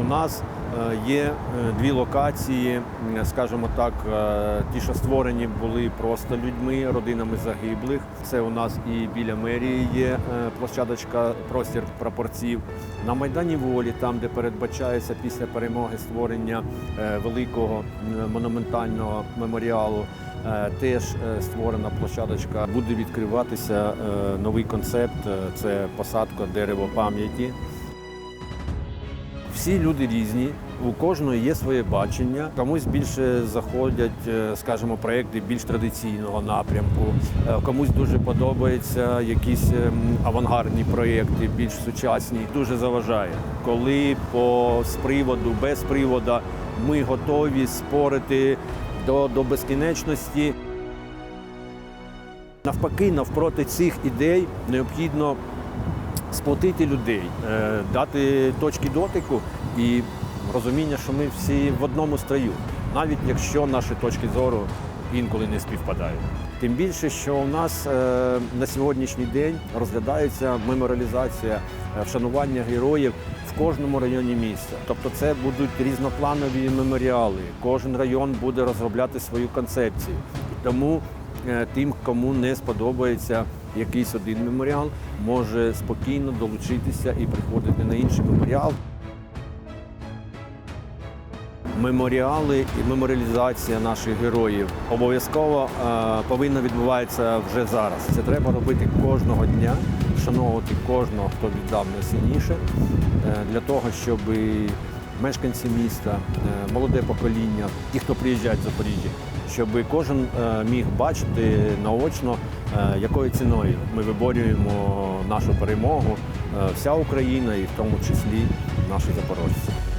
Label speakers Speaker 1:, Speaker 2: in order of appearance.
Speaker 1: У нас е, є е, дві локації, скажімо так, е, ті, що створені були просто людьми, родинами загиблих. Це у нас і біля мерії є площадочка, простір прапорців. На Майдані Волі, там, де передбачається після перемоги створення великого монументального меморіалу. Теж створена площадочка. Буде відкриватися новий концепт. Це посадка дерева пам'яті. Всі люди різні, у кожного є своє бачення. Комусь більше заходять, е, скажімо, проекти більш традиційного напрямку. Е, Комусь дуже подобаються якісь ем, авангардні проекти, більш сучасні. Дуже заважає, коли по з приводу, без приводу ми готові спорити до, до безкінечності. Навпаки, навпроти цих ідей необхідно сплотити людей, е, дати точки дотику і розуміння, що ми всі в одному строю, навіть якщо наші точки зору інколи не співпадають. Тим більше, що у нас е, на сьогоднішній день розглядається меморіалізація е, вшанування героїв в кожному районі міста. Тобто, це будуть різнопланові меморіали. Кожен район буде розробляти свою концепцію. Тому тим, кому не сподобається якийсь один меморіал, може спокійно долучитися і приходити на інший меморіал. Меморіали і меморіалізація наших героїв обов'язково е, повинна відбуватися вже зараз. Це треба робити кожного дня, вшановувати кожного, хто віддав найсильніше, е, для того, щоб мешканці міста, е, молоде покоління, ті, хто приїжджають в Запоріжжя, щоб кожен е, міг бачити наочно, е, якою ціною ми виборюємо нашу перемогу, е, вся Україна і в тому числі наші запорожці.